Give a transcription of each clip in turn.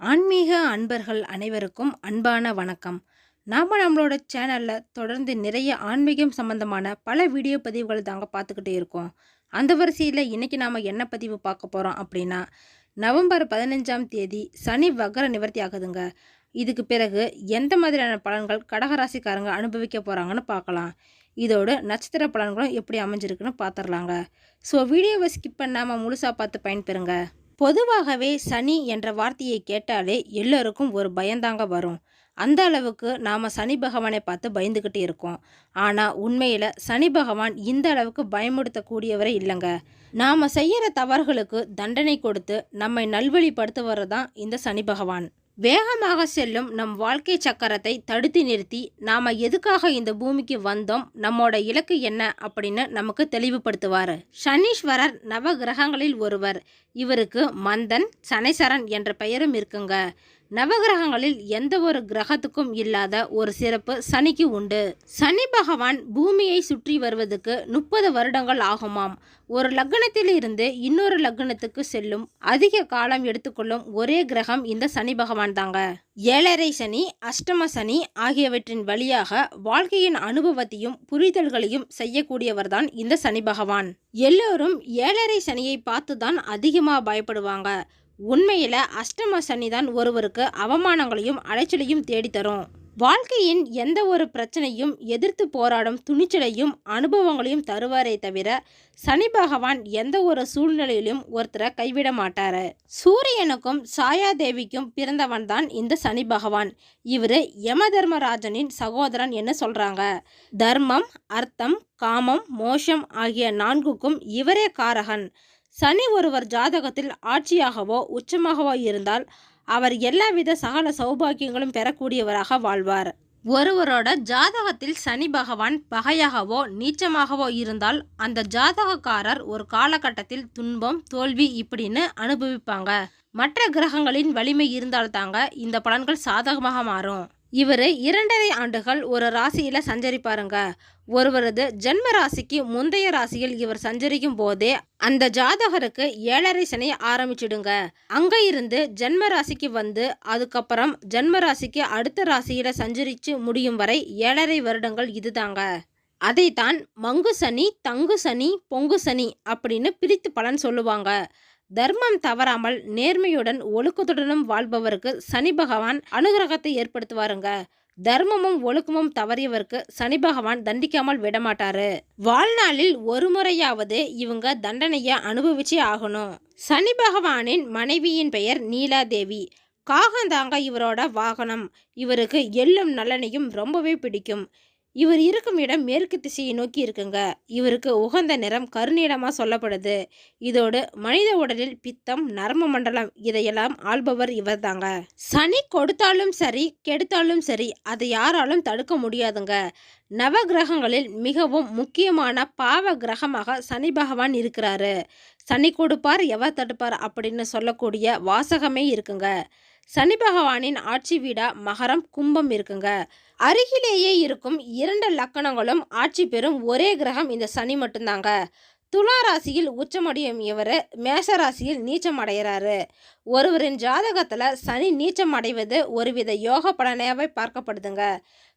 ஆன்மீக அன்பர்கள் அனைவருக்கும் அன்பான வணக்கம். நாம் நம்மளோட சேனலில் தொடர்ந்து நிறைய ஆன்மீகம் சம்பந்தமான பல வீடியோ பதிவுகள் தாங்க பார்த்துக்கிட்டே இருக்கோம். அந்த வரிசையில் இன்றைக்கி நாம் என்ன பதிவு பார்க்க போகிறோம் அப்படின்னா நவம்பர் பதினஞ்சாம் தேதி சனி வக்கர நிவர்த்தி ஆகுதுங்க. இதுக்கு பிறகு எந்த மாதிரியான பலன்கள் கடகராசிக்காரங்க அனுபவிக்க போகிறாங்கன்னு பார்க்கலாம். இதோட நட்சத்திர பலன்களும் எப்படி அமைஞ்சிருக்குன்னு பார்த்துடலாங்க. ஸோ வீடியோவை ஸ்கிப் பண்ணாமல் முழுசாக பார்த்து பயன்பெறுங்க. பொதுவாகவே சனி என்ற வார்த்தையை கேட்டாலே எல்லோருக்கும் ஒரு பயந்தாங்க வரும். அந்த அளவுக்கு நாம் சனி பகவானை பார்த்து பயந்துக்கிட்டு இருக்கோம். ஆனால் உண்மையில் சனி பகவான் இந்த அளவுக்கு பயமுடுத்தக்கூடியவரே இல்லைங்க. நாம் செய்கிற தவறுகளுக்கு தண்டனை கொடுத்து நம்மை நல்வழிப்படுத்துவது தான் இந்த சனி பகவான். வேகமாக செல்லும் நம் வாழ்க்கை சக்கரத்தை தடுத்து நிறுத்தி நாம எதுக்காக இந்த பூமிக்கு வந்தோம் நம்மோட இலக்கு என்ன அப்படின்னு நமக்கு தெளிவுபடுத்துவார். சனீஸ்வரர் நவ கிரகங்களில் ஒருவர். இவருக்கு மந்தன் சனைசரன் என்ற பெயரும் இருக்குங்க. நவகிரகங்களில் எந்த ஒரு கிரகத்துக்கும் இல்லாத ஒரு சிறப்பு சனிக்கு உண்டு. சனி பகவான் பூமியை சுற்றி வருவதற்கு முப்பது வருடங்கள் ஆகுமாம். ஒரு லக்னத்திலிருந்து இன்னொரு லக்னத்துக்கு செல்லும் அதிக காலம் எடுத்துக்கொள்ளும் ஒரே கிரகம் இந்த சனி பகவான் தாங்க. ஏழரை சனி அஷ்டம சனி ஆகியவற்றின் வழியாக வாழ்க்கையின் அனுபவத்தையும் புரிதல்களையும் செய்யக்கூடியவர்தான் இந்த சனி பகவான். எல்லோரும் ஏழரை சனியை பார்த்து தான் அதிகமாக பயப்படுவாங்க. உண்மையில் அஷ்டம சனி தான் ஒருவருக்கு அவமானங்களையும் அலைச்சலையும் தேடித்தரும். வாழ்க்கையின் எந்த ஒரு பிரச்சனையும் எதிர்த்து போராடும் துணிச்சலையும் அனுபவங்களையும் தருவாரே தவிர சனி பகவான் எந்த ஒரு சூழ்நிலையிலும் ஒருத்தரை கைவிட மாட்டார். சூரியனுக்கும் சாயாதேவிக்கும் பிறந்தவன் தான் இந்த சனி பகவான். இவர் யம தர்மராஜனின் சகோதரன் என்ன சொல்கிறாங்க தர்மம் அர்த்தம் காமம் மோஷம் ஆகிய நான்குக்கும் இவரே காரகன். சனி ஒருவர் ஜாதகத்தில் ஆட்சியாகவோ உச்சமாகவோ இருந்தால் அவர் எல்லாவித சகல சௌபாகியங்களும் பெறக்கூடியவராக வாழ்வார். ஒருவரோட ஜாதகத்தில் சனி பகவான் பகையாகவோ நீச்சமாகவோ இருந்தால் அந்த ஜாதகக்காரர் ஒரு காலகட்டத்தில் துன்பம் தோல்வி இப்படின்னு அனுபவிப்பாங்க. மற்ற கிரகங்களின் வலிமை இருந்தால்தாங்க இந்த பலன்கள் சாதகமாக மாறும். இவர் இரண்டரை ஆண்டுகள் ஒரு ராசியில் சஞ்சரிப்பாருங்க. ஒருவரது ஜென்ம ராசிக்கு முந்தைய ராசியில் இவர் சஞ்சரிக்கும் போதே அந்த ஜாதகருக்கு ஏழரை சனி ஆரம்பிச்சிடுங்க. அங்கே இருந்து ஜென்ம ராசிக்கு வந்து அதுக்கப்புறம் ஜென்ம ராசிக்கு அடுத்த ராசியில் சஞ்சரித்து முடியும் வரை ஏழரை வருடங்கள் இதுதாங்க. அதைத்தான் மங்கு சனி தங்கு சனி பொங்கு சனி அப்படின்னு பிரித்து பலன் சொல்லுவாங்க. தர்மம் தவறாமல் நேர்மையுடன் ஒழுக்கத்துடனும் வாழ்பவருக்கு சனி பகவான் அனுகிரகத்தை ஏற்படுத்துவாருங்க. தர்மமும் ஒழுக்கமும் தவறியவருக்கு சனி பகவான் தண்டிக்காமல் விடமாட்டாரு. வாழ்நாளில் ஒரு முறையாவது இவங்க தண்டனையை அனுபவிச்சே ஆகணும். சனி பகவானின் மனைவியின் பெயர் நீலாதேவி. காகந்தாங்க இவரோட வாகனம். இவருக்கு எள்ளும் நலனையும் ரொம்பவே பிடிக்கும். இவர் இருக்கும் இடம் மேற்கு திசையை நோக்கி இருக்குங்க. இவருக்கு உகந்த நிறம் கருநீளமாக சொல்லப்படுது. இதோடு மனித உடலில் பித்தம் நரம்பு மண்டலம் இதையெல்லாம் ஆள்பவர் இவர் தாங்க சனி கொடுத்தாலும் சரி கெடுத்தாலும் சரி அதை யாராலும் தடுக்க முடியாதுங்க. நவ கிரகங்களில் மிகவும் முக்கியமான பாவ கிரகமாக சனி பகவான் இருக்கிறாரு. சனி கொடுப்பார் எவர் தடுப்பார் அப்படின்னு சொல்லக்கூடிய வாசகமே இருக்குங்க. சனி பகவானின் ஆட்சி வீடா மகரம் கும்பம் இருக்குங்க. அருகிலேயே இருக்கும் இரண்டு லக்கணங்களும் ஆட்சி பெறும் ஒரே கிரகம் இந்த சனி மட்டும்தாங்க. துலா ராசியில் உச்சமடையும் இவர் மேஷ ராசியில் நீச்சம் அடைகிறாரு ஒருவரின் ஜாதகத்தில் சனி நீச்சம் அடைவது ஒருவித யோக பலனாகவே பார்க்கப்படுதுங்க.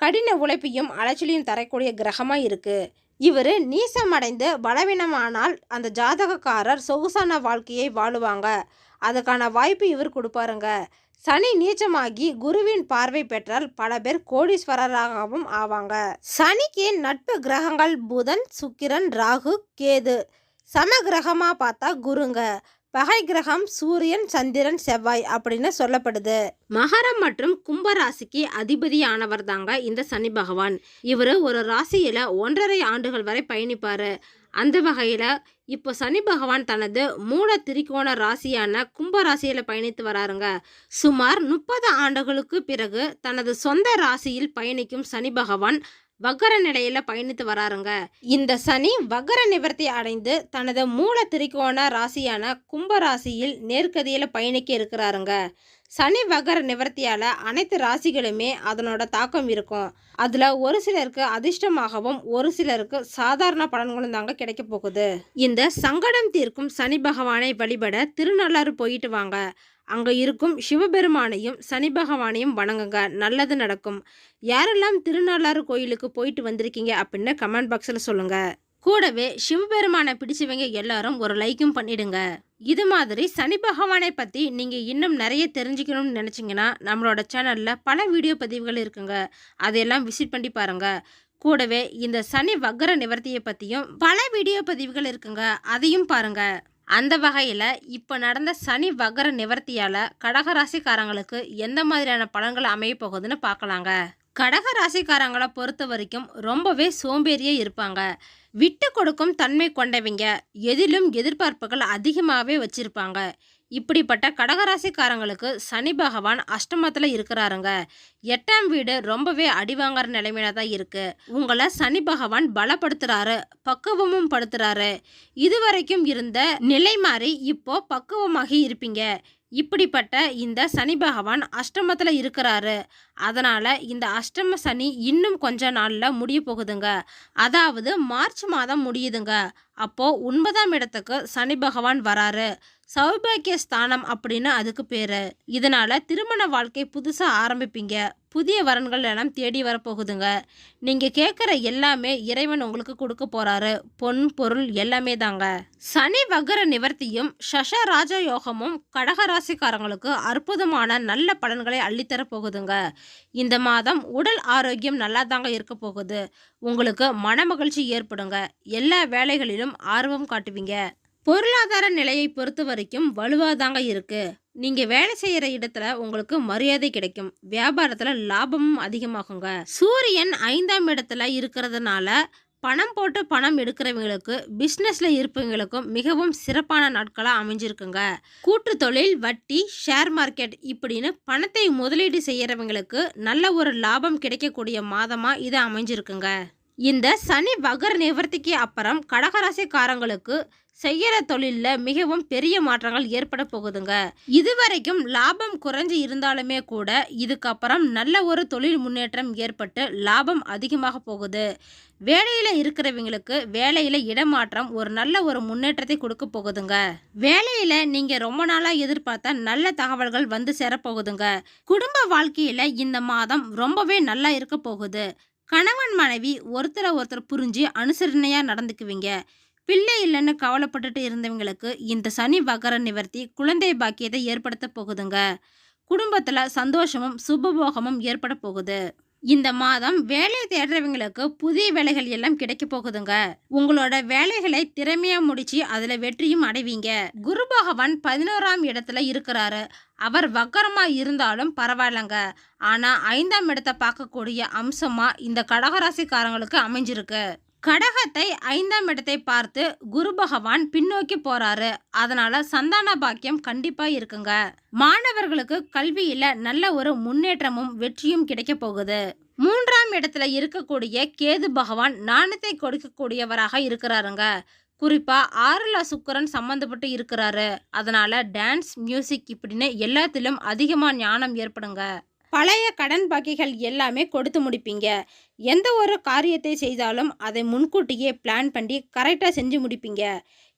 கடின உழைப்பையும் அலைச்சலையும் தரக்கூடிய கிரகமாக இருக்குது இவர் நீசமடைந்து பலவீனமானால் அந்த ஜாதகக்காரர் சொகுசான வாழ்க்கையை வாழுவாங்க. அதுக்கான வாய்ப்பு இவர் கொடுப்பாருங்க. சனி நீச்சமாகி குருவின் பார்வை பெற்றால் பல பேர் கோடீஸ்வரராகவும் ஆவாங்க. சனிக்கு நட்பு கிரகங்கள் புதன் சுக்கிரன் ராகு கேது. சம கிரகமாக பார்த்தா குருங்க. பகை கிரகம் சூரியன் சந்திரன் செவ்வாய் அப்படின்னு சொல்லப்படுது. மகரம் மற்றும் கும்ப ராசிக்கு அதிபதியானவர் தாங்க இந்த சனி பகவான். இவர் ஒரு ராசியில ஒன்றரை ஆண்டுகள் வரை பயணிப்பாரு. அந்த வகையில் இப்போ சனி பகவான் தனது மூல திரிகோண ராசியான கும்ப ராசியில் பயணித்து வராருங்க. சுமார் முப்பது ஆண்டுகளுக்கு பிறகு தனது சொந்த ராசியில் பயணிக்கும் சனி பகவான் வக்கர நிலையில் பயணித்து வராருங்க. இந்த சனி வக்கர நிவர்த்தி அடைந்து தனது மூல திரிகோண ராசியான கும்ப ராசியில் நேர்கதியில் பயணிக்க இருக்கிறாருங்க. சனி வகர நிவர்த்தியால் அனைத்து ராசிகளுமே அதனோட தாக்கம் இருக்கும். அதில் ஒரு சிலருக்கு அதிர்ஷ்டமாகவும் ஒரு சிலருக்கு சாதாரண பலன்களும் தாங்க கிடைக்க போகுது. இந்த சங்கடம் தீர்க்கும் சனி பகவானை வழிபட திருநள்ளாறு போயிட்டு வாங்க. அங்கே இருக்கும் சிவபெருமானையும் சனி பகவானையும் வணங்குங்க. நல்லது நடக்கும். யாரெல்லாம் திருநள்ளாறு கோயிலுக்கு போயிட்டு வந்திருக்கீங்க அப்படின்னு கமெண்ட் பாக்ஸில் சொல்லுங்கள் கூடவே சிவபெருமானை பிடிச்சவங்க எல்லாரும் ஒரு லைக்கும் பண்ணிடுங்க. இது மாதிரி சனி பகவானை பற்றி நீங்கள் இன்னும் நிறைய தெரிஞ்சுக்கணும்னு நினச்சிங்கன்னா நம்மளோட சேனலில் பல வீடியோ பதிவுகள் இருக்குங்க. அதையெல்லாம் விசிட் பண்ணி பாருங்கள் கூடவே இந்த சனி வக்கர நிவர்த்தியை பற்றியும் பல வீடியோ பதிவுகள் இருக்குங்க. அதையும் பாருங்கள் அந்த வகையில் இப்போ நடந்த சனி வகர நிவர்த்தியால் கடகராசிக்காரங்களுக்கு எந்த மாதிரியான பலன்கள் அமைய போகுதுன்னு பார்க்கலாங்க. கடக ராசிக்காரங்களை பொறுத்த வரைக்கும் ரொம்பவே சோம்பேறியே இருப்பாங்க. விட்டு கொடுக்கும் தன்மை கொண்டவங்க எதிலும் எதிர்பார்ப்புகள் அதிகமாகவே வச்சுருப்பாங்க. இப்படிப்பட்ட கடகராசிக்காரங்களுக்கு சனி பகவான் அஷ்டமத்தில் இருக்கிறாருங்க. எட்டாம் வீடு ரொம்பவே அடிவாங்கிற நிலைமையில தான் இருக்குது உங்களை சனி பகவான் பலப்படுத்துகிறாரு பக்குவமும் படுத்துகிறாரு இதுவரைக்கும் இருந்த நிலை மாறி இப்போ பக்குவமாகி இருப்பீங்க. இப்படிப்பட்ட இந்த சனி பகவான் அஷ்டமத்தில் இருக்கிறாரு. அதனால் இந்த அஷ்டம சனி இன்னும் கொஞ்ச நாளில் முடிய போகுதுங்க. அதாவது மார்ச் மாதம் முடியுதுங்க. அப்போது ஒன்பதாம் இடத்துக்கு சனி பகவான் வராரு. சௌபாகிய ஸ்தானம் அப்படின்னு அதுக்கு பேர். இதனால் திருமண வாழ்க்கை புதுசாக ஆரம்பிப்பீங்க. புதிய வரன்கள் எல்லாம் தேடி வரப்போகுதுங்க. நீங்கள் கேட்குற எல்லாமே இறைவன் உங்களுக்கு கொடுக்க போகிறாரு பொன் பொருள் எல்லாமே தாங்க. சனி வகர நிவர்த்தியும் சஷ ராஜ யோகமும் கடகராசிக்காரங்களுக்கு அற்புதமான நல்ல பலன்களை அள்ளித்தர போகுதுங்க. இந்த மாதம் உடல் ஆரோக்கியம் நல்லா தாங்க இருக்க போகுது. உங்களுக்கு மன மகிழ்ச்சி ஏற்படுங்க. எல்லா வேலைகளிலும் ஆர்வம் காட்டுவீங்க. பொருளாதார நிலையை பொறுத்த வரைக்கும் வலுவாதாங்க இருக்குது நீங்கள் வேலை செய்கிற இடத்துல உங்களுக்கு மரியாதை கிடைக்கும். வியாபாரத்தில் லாபமும் அதிகமாகுங்க. சூரியன் ஐந்தாம் இடத்துல இருக்கிறதுனால பணம் போட்டு பணம் எடுக்கிறவங்களுக்கு பிஸ்னஸில் இருப்பவங்களுக்கும் மிகவும் சிறப்பான நாட்களாக அமைஞ்சிருக்குங்க. கூட்டு தொழில் வட்டி ஷேர் மார்க்கெட் இப்படின்னு பணத்தை முதலீடு செய்கிறவங்களுக்கு நல்ல ஒரு லாபம் கிடைக்கக்கூடிய மாதமாக இது அமைஞ்சிருக்குங்க. இந்த சனி வகர நிவர்த்திக்கு அப்புறம் கடகராசிக்காரங்களுக்கு செய்கிற தொழிலில் மிகவும் பெரிய மாற்றங்கள் ஏற்பட போகுதுங்க. இதுவரைக்கும் லாபம் குறைஞ்சு இருந்தாலுமே கூட இதுக்கப்புறம் நல்ல ஒரு தொழில் முன்னேற்றம் ஏற்பட்டு லாபம் அதிகமாக போகுது. வேலையில் இருக்கிறவங்களுக்கு வேலையில் இடமாற்றம் ஒரு நல்ல ஒரு முன்னேற்றத்தை கொடுக்க போகுதுங்க. வேலையில் நீங்கள் ரொம்ப நாளாக எதிர்பார்த்த நல்ல தகவல்கள் வந்து சேரப்போகுதுங்க குடும்ப வாழ்க்கையில் இந்த மாதம் ரொம்பவே நல்லா இருக்க போகுது. கணவன் மனைவி ஒருத்தரை ஒருத்தர் புரிஞ்சு அனுசரணையாக நடந்துக்குவீங்க. பிள்ளை இல்லைன்னு கவலைப்பட்டுட்டு இருந்தவங்களுக்கு இந்த சனி வகர நிவர்த்தி குழந்தை பாக்கியத்தை ஏற்படுத்த போகுதுங்க. குடும்பத்தில் சந்தோஷமும் சுபபோகமும் ஏற்பட போகுது. இந்த மாதம் வேலை தேடுறவங்களுக்கு புதிய வேலைகள் எல்லாம் கிடைக்க போகுதுங்க. உங்களோட வேலைகளை திறமையா முடிச்சு அதுல வெற்றியும் அடைவீங்க. குரு பகவான் பதினோராம் இடத்துல இருக்கிறாரு. அவர் வக்கரமா இருந்தாலும் பரவாயில்லங்க. ஆனா ஐந்தாம் இடத்தை பார்க்கக்கூடிய அம்சமா இந்த கடகராசிக்காரங்களுக்கு அமைஞ்சிருக்கு. கடகத்தை ஐந்தாம் இடத்தை பார்த்து குரு பகவான் பின்னோக்கி போறாரு. அதனால சந்தான பாக்கியம் கண்டிப்பா இருக்குங்க. மாணவர்களுக்கு கல்வியில நல்ல ஒரு முன்னேற்றமும் வெற்றியும் கிடைக்க போகுது. மூன்றாம் இடத்துல இருக்கக்கூடிய கேது பகவான் நாணத்தை கொடுக்கக்கூடியவராக இருக்கிறாருங்க. குறிப்பா ஆறுல சுக்கரன் சம்பந்தப்பட்டு இருக்கிறாரு. அதனால டான்ஸ் மியூசிக் இப்படின்னு எல்லாத்திலும் அதிகமா ஞானம் ஏற்படுங்க. பழைய கடன் பாக்கிகள் எல்லாமே கொடுத்து முடிப்பீங்க. எந்த ஒரு காரியத்தை செய்தாலும் அதை முன்கூட்டியே பிளான் பண்ணி கரெக்டாக செஞ்சு முடிப்பீங்க.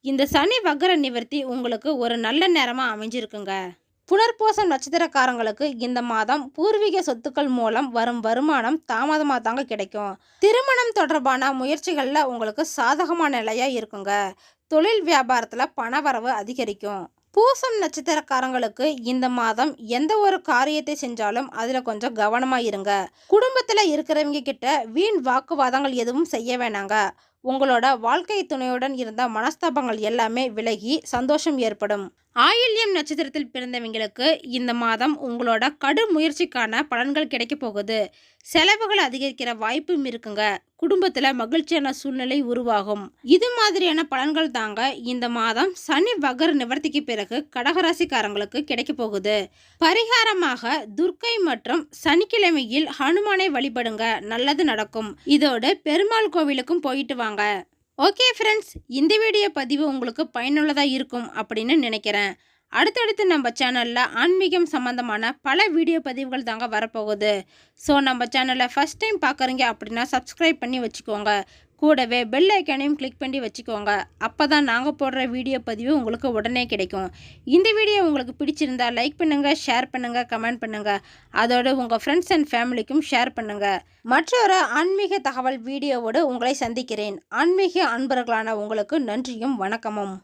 இந்த சனி வக்கர நிவர்த்தி உங்களுக்கு ஒரு நல்ல நேரமாக அமைஞ்சிருக்குங்க. புனர்பூசம் நட்சத்திரக்காரங்களுக்கு இந்த மாதம் பூர்வீக சொத்துக்கள் மூலம் வரும் வருமானம் தாமதமாக தாங்க கிடைக்கும். திருமணம் தொடர்பான முயற்சிகளில் உங்களுக்கு சாதகமான நிலையாக இருக்குங்க. தொழில் வியாபாரத்தில் பணவரவு அதிகரிக்கும். பூசம் நட்சத்திரக்காரங்களுக்கு இந்த மாதம் எந்த ஒரு காரியத்தை செஞ்சாலும் அதில் கொஞ்சம் கவனமாக இருங்க. குடும்பத்தில் இருக்கிறவங்க கிட்ட வீண் வாக்குவாதங்கள் எதுவும் செய்ய வேணாங்க. உங்களோட வாழ்க்கை துணையுடன் இருந்த மனஸ்தாபங்கள் எல்லாமே விலகி சந்தோஷம் ஏற்படும். ஆயில்யம் நட்சத்திரத்தில் பிறந்தவங்களுக்கு இந்த மாதம் உங்களோட கடும் முயற்சிக்கான பலன்கள் கிடைக்க போகுது. செலவுகள் அதிகரிக்கிற வாய்ப்பும் இருக்குங்க. குடும்பத்தில் மகிழ்ச்சியான சூழ்நிலை உருவாகும். இது மாதிரியான பலன்கள் தாங்க இந்த மாதம் சனி வகர் நிவர்த்திக்கு பிறகு கடகராசிக்காரங்களுக்கு கிடைக்க போகுது. பரிகாரமாக துர்க்கை மற்றும் சனிக்கிழமையில் ஹனுமானை வழிபடுங்க. நல்லது நடக்கும். இதோடு பெருமாள் கோவிலுக்கும் போயிட்டு வாங்க. ஓகே ஃப்ரெண்ட்ஸ் இந்த வீடியோ பதிவு உங்களுக்கு பயனுள்ளதாக இருக்கும் அப்படின்னு நினைக்கிறேன். அடுத்தடுத்து நம்ம சேனலில் ஆன்மீகம் சம்மந்தமான பல வீடியோ பதிவுகள் தாங்க வரப்போகுது. ஸோ நம்ம சேனலை ஃபஸ்ட் டைம் பார்க்குறீங்க அப்படின்னா சப்ஸ்கிரைப் பண்ணி வச்சுக்கோங்க. கூடவே பெல் ஐக்கானையும் கிளிக் பண்ணி வச்சுக்கோங்க. அப்போ தான் நாங்கள் போடுற வீடியோ பதிவு உங்களுக்கு உடனே கிடைக்கும். இந்த வீடியோ உங்களுக்கு பிடிச்சிருந்தா லைக் பண்ணுங்கள் ஷேர் பண்ணுங்கள் கமெண்ட் பண்ணுங்கள் அதோடு உங்கள் ஃப்ரெண்ட்ஸ் அண்ட் ஃபேமிலிக்கும் ஷேர் பண்ணுங்கள் மற்றொரு ஆன்மீக தகவல் வீடியோவோடு உங்களை சந்திக்கிறேன். ஆன்மீக அன்பர்களான உங்களுக்கு நன்றியும் வணக்கமும்.